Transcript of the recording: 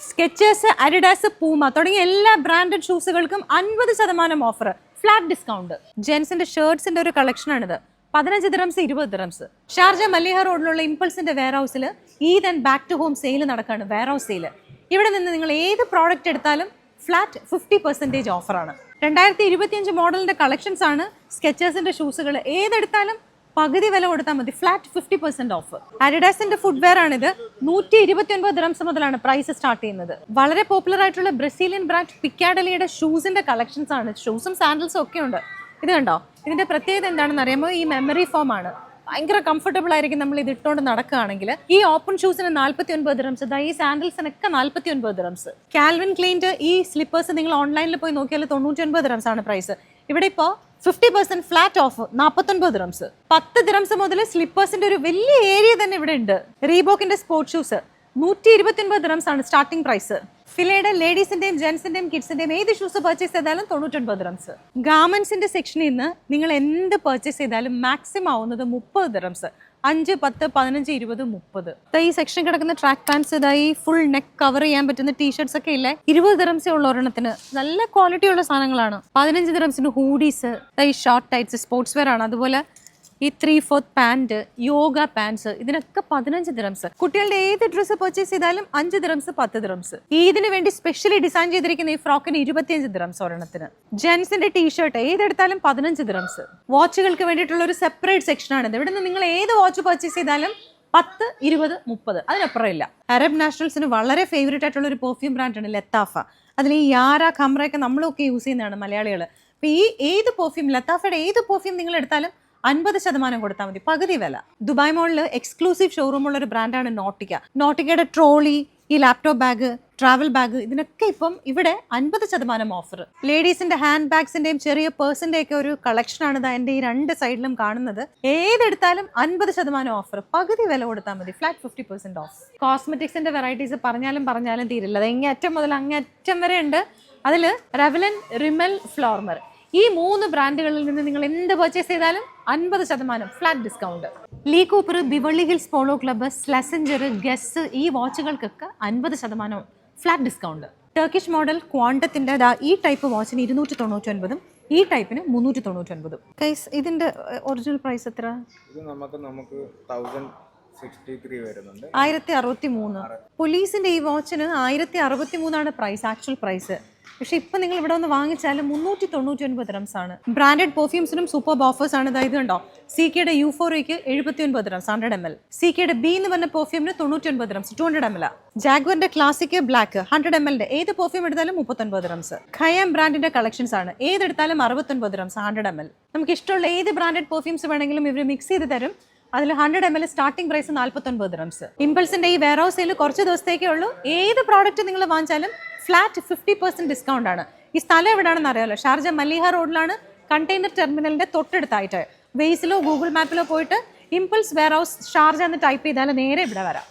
Skechers അരിഡാസ് Puma തുടങ്ങിയ എല്ലാ branded ഷൂസുകൾക്കും അൻപത് ശതമാനം ഓഫർ ഫ്ലാറ്റ് ഡിസ്കൗണ്ട് ജെൻസിന്റെ ഷർട്സിന്റെ ഒരു കളക്ഷനാണിത് പതിനഞ്ച് ദ്രംസ് ഇരുപത് ദ്രംസ് ഷാർജ മല്ലിഹ റോഡിലുള്ള ഇമ്പൾസിന്റെ വെയർ ഹൗസിൽ Eid and back to home sale നടക്കുകയാണ് വെയർ ഹൗസ് സെയിൽ ഇവിടെ നിന്ന് നിങ്ങൾ ഏത് പ്രോഡക്റ്റ് എടുത്താലും ഫ്ലാറ്റ് ഫിഫ്റ്റി പെർസെന്റേജ് ഓഫറാണ് രണ്ടായിരത്തി ഇരുപത്തിയഞ്ച് മോഡലിന്റെ കളക്ഷൻസ് ആണ് സ്കെച്ചേഴ്സിന്റെ ഷൂസുകൾ ഏതെടുത്താലും പകുതി വില കൊടുത്താൽ മതി. ഫ്ലാറ്റ് ഫിഫ്റ്റി പെർസെന്റ് ഓഫ് അഡിഡാസിന്റെ ഫുഡ്വെയർ ആണിത് നൂറ്റി ഇരുപത്തി ഒൻപത് ദ്രംസ് മുതലാണ് പ്രൈസ് സ്റ്റാർട്ട് ചെയ്യുന്നത്. വളരെ പോപ്പുലർ ആയിട്ടുള്ള ബ്രസീലിയൻ ബ്രാൻഡ് പിക്കാഡലിയുടെ ഷൂസിന്റെ കളക്ഷൻസ് ആണ്. ഷൂസും സാൻഡൽസും ഒക്കെ ഉണ്ട്. ഇത് കണ്ടോ? ഇതിന്റെ പ്രത്യേകത എന്താണെന്ന് അറിയാമോ? ഈ മെമ്മറി ഫോം ആണ്. ഭയങ്കര കംഫർട്ടബിൾ ആയിരിക്കും നമ്മൾ ഇത് ഇട്ടുകൊണ്ട് നടക്കുകയാണെങ്കിൽ. ഈ ഓപ്പൺ ഷൂസിന് നാൽപ്പത്തി ഒൻപത് റംസ് ദാ ഈ സാൻഡൽസിനൊക്കെ നാൽപ്പത്തി ഒൻപത് റംസ് കാൽവിൻ ക്ലീന്റെ ഈ സ്ലിപ്പേഴ്സ് നിങ്ങൾ ഓൺലൈനിൽ പോയി നോക്കിയാൽ തൊണ്ണൂറ്റി ഒൻപത് റംസ് ആണ് പ്രൈസ് ഇവിടെ ഇപ്പോൾ ഫിഫ്റ്റി പെർസെന്റ് ഫ്ലാറ്റ് ഓഫ് നാൽപ്പത്തൊൻപത് ദിറംസ് പത്ത് ദിറംസ് മുതൽ സ്ലിപ്പേഴ്സിന്റെ ഒരു വലിയ ഏരിയ തന്നെ ഇവിടെ ഉണ്ട്. റീബോക്കിന്റെ സ്പോർട്സ് ഷൂസ് നൂറ്റി ഇരുപത്തി ഒൻപത് ദിറംസ് ആണ് സ്റ്റാർട്ടിംഗ് പ്രൈസ് ഫിലയുടെ ലേഡീസിന്റെയും ജെന്റ്സിന്റെയും കിഡ്സിന്റെയും ഏത് ഷൂസ് പർച്ചേസ് ചെയ്താലും തൊണ്ണൂറ്റൊൻപത് ദിറംസ് ഗാർമെന്റ്സിന്റെ സെക്ഷനിൽ നിന്ന് നിങ്ങൾ എന്ത് പർച്ചേസ് ചെയ്താലും മാക്സിമം ആവുന്നത് മുപ്പത് ദിറംസ് അഞ്ച് പത്ത് പതിനഞ്ച് ഇരുപത് മുപ്പത്. ഈ സെക്ഷൻ കിടക്കുന്ന ട്രാക്ക് പാൻസ് ഇതായി ഫുൾ നെക്ക് കവർ ചെയ്യാൻ പറ്റുന്ന ടീഷർട്സ് ഒക്കെ ഇല്ലേ? ഇരുപത് ദിറംസേ ഉള്ള ഒരെണ്ണത്തിന്. നല്ല ക്വാളിറ്റി ഉള്ള സാധനങ്ങളാണ്. പതിനഞ്ച് ദിറംസിന് hoodies short tights sports wear ആണ്. അതുപോലെ ഈ three fourth pant yoga pants ഇതിനൊക്കെ പതിനഞ്ച് ദിറംസ് കുട്ടികളുടെ ഏത് ഡ്രസ്സ് പർച്ചേസ് ചെയ്താലും അഞ്ച് ദിറംസ് പത്ത് ദിറംസ് ഇതിന് വേണ്ടി സ്പെഷ്യലി ഡിസൈൻ ചെയ്തിരിക്കുന്ന ഈ ഫ്രോക്കിന് ഇരുപത്തിയഞ്ച് ദിറംസ് ഒരെണ്ണത്തിന്. ജെൻസിന്റെ ടീഷർട്ട് ഏതെടുത്താലും പതിനഞ്ച് ദിറംസ് വാച്ചുകൾക്ക് വേണ്ടിയിട്ടുള്ള ഒരു സെപ്പറേറ്റ് സെക്ഷനാണിത് ഇവിടെ നിന്ന് നിങ്ങൾ ഏത് വാച്ച് പർച്ചേസ് ചെയ്താലും പത്ത് ഇരുപത് മുപ്പത്. അതിനപ്പുറം ഇല്ല. അറബ് നാഷണൽസിന് വളരെ ഫേവറേറ്റ് ആയിട്ടുള്ള ഒരു പെർഫ്യൂം ബ്രാൻഡ് ആണ് ലത്താഫ അതിൽ ഈ യാര ഖമ്രയൊക്കെ നമ്മളൊക്കെ യൂസ് ചെയ്യുന്നതാണ് മലയാളികൾ അപ്പോൾ ഈ ഏത് പെർഫ്യൂം ലത്താഫയുടെ ഏത് പെർഫ്യൂം നിങ്ങൾ എടുത്താലും അൻപത് ശതമാനം കൊടുത്താൽ മതി. പകുതി വില. ദുബായ് മോളിൽ എക്സ്ക്ലൂസീവ് ഷോറൂമുള്ള ഒരു ബ്രാൻഡാണ് നോട്ടിക്ക. നോട്ടിക്കയുടെ ട്രോളി ഈ ലാപ്ടോപ്പ് ബാഗ് ട്രാവൽ ബാഗ് ഇതിനൊക്കെ ഇപ്പം ഇവിടെ അൻപത് ശതമാനം ഓഫർ ലേഡീസിന്റെ ഹാൻഡ് ബാഗ്സിന്റെയും ചെറിയ പേഴ്സിന്റെ ഒക്കെ ഒരു കളക്ഷനാണ് ഇതാ എന്റെ ഈ രണ്ട് സൈഡിലും കാണുന്നത്. ഏതെടുത്താലും അൻപത് ശതമാനം ഓഫർ പകുതി വില കൊടുത്താൽ മതി. ഫ്ലാറ്റ് ഫിഫ്റ്റി പെർസെന്റ് ഓഫ് കോസ്മെറ്റിക്സിന്റെ വെറൈറ്റീസ് പറഞ്ഞാലും പറഞ്ഞാലും തീരില്ല. അത് ഇങ്ങേറ്റം മുതൽ അങ്ങേറ്റം വരെ ഉണ്ട്. അതിൽ റെവലൻ റിമൽ ഫ്ലോർമർ ഈ മൂന്ന് ബ്രാൻഡുകളിൽ നിന്ന് നിങ്ങൾ എന്ത് പർച്ചേസ് ചെയ്താലും അൻപത് ശതമാനം flat discount Lee Cooper Beverly Hills Polo Club Slazenger Guess ഈ വാച്ചുകൾക്കൊക്കെ അൻപത് ശതമാനം ഫ്ലാറ്റ് ഡിസ്കൗണ്ട് ടർക്കിഷ് മോഡൽ ക്വാണ്ടത്തിന്റെ ദാ ഈ ടൈപ്പ് വാച്ചിന് ഇരുന്നൂറ്റി തൊണ്ണൂറ്റി ഒൻപതും ഈ ടൈപ്പിന് മുന്നൂറ്റി തൊണ്ണൂറ്റി ഒൻപതും ഇതിന്റെ ഒറിജിനൽ പ്രൈസ് എത്ര ഇത് നമുക്ക് നമുക്ക് തൗസൻഡ് സിക്സ്റ്റി ത്രീ വരുന്നുണ്ട്. ആയിരത്തി അറുപത്തി മൂന്ന് പോലീസിന്റെ ഈ വാച്ചിന് ആയിരത്തി അറുപത്തി മൂന്നാണ് പ്രൈസ് ആക്ച്വൽ പ്രൈസ് പക്ഷെ ഇപ്പൊ നിങ്ങൾ ഇവിടെ ഒന്ന് വാങ്ങിച്ചാൽ മുന്നൂറ്റി തൊണ്ണൂറ്റി ഒൻപത് റംസ് ആണ് ബ്രാൻഡഡ് പെർഫ്യൂംസിനും സൂപ്പർ ഓഫേഴ്സ് ആണ് ഇതായത് കണ്ടോ? സി കെയുടെ യൂഫോറയ്ക്ക് എഴുപത്തി ഒൻപത് dirhams hundred M L C കെയുടെ ബി എന്ന് പറഞ്ഞ പെർഫ്യൂമിന് തൊണ്ണൂറ്റി ഒൻപത് dirhams two hundred M L ജാഗ്വറിന്റെ classic black hundred M എല്ലിന്റെ ഏത് പെർഫ്യൂം എടുത്താലും മുപ്പത്തൊൻപത് റംസ് ഖയാം ബ്രാൻഡിന്റെ കളക്ഷൻസ് ആണ്. ഏതെടുത്താലും അറുപത്തൊൻപത് റംസ് ഹൺഡ്രഡ് എം എൽ നമുക്ക് ഇഷ്ടമുള്ള ഏത് ബ്രാൻഡഡ് പെർഫ്യൂംസ് വേണമെങ്കിലും ഇവർ മിക്സ് ചെയ്ത് തരും. അതിൽ hundred M L starting price നാൽപ്പത്തൊൻപത് rums ഇമ്പൾസിന്റെ ഈ വെയർ ഹൗസിൽ കുറച്ച് ദിവസത്തേക്കേ ഉള്ളൂ. ഏത് പ്രോഡക്റ്റ് നിങ്ങൾ വാങ്ങിച്ചാലും ഫ്ലാറ്റ് ഫിഫ്റ്റി പെർസെന്റ് ഡിസ്കൗണ്ട് ആണ്. ഈ സ്ഥലം എവിടെയാണെന്ന് അറിയാമല്ലോ ഷാർജ മല്ലിഹ റോഡിലാണ് കണ്ടെയ്നർ ടെർമിനലിന്റെ തൊട്ടടുത്തായിട്ട്. വെയ്സിലോ ഗൂഗിൾ മാപ്പിലോ പോയിട്ട് ഇമ്പൾസ് വെയർ ഹൗസ് ഷാർജ എന്ന് ടൈപ്പ് ചെയ്താൽ നേരെ ഇവിടെ വരാം.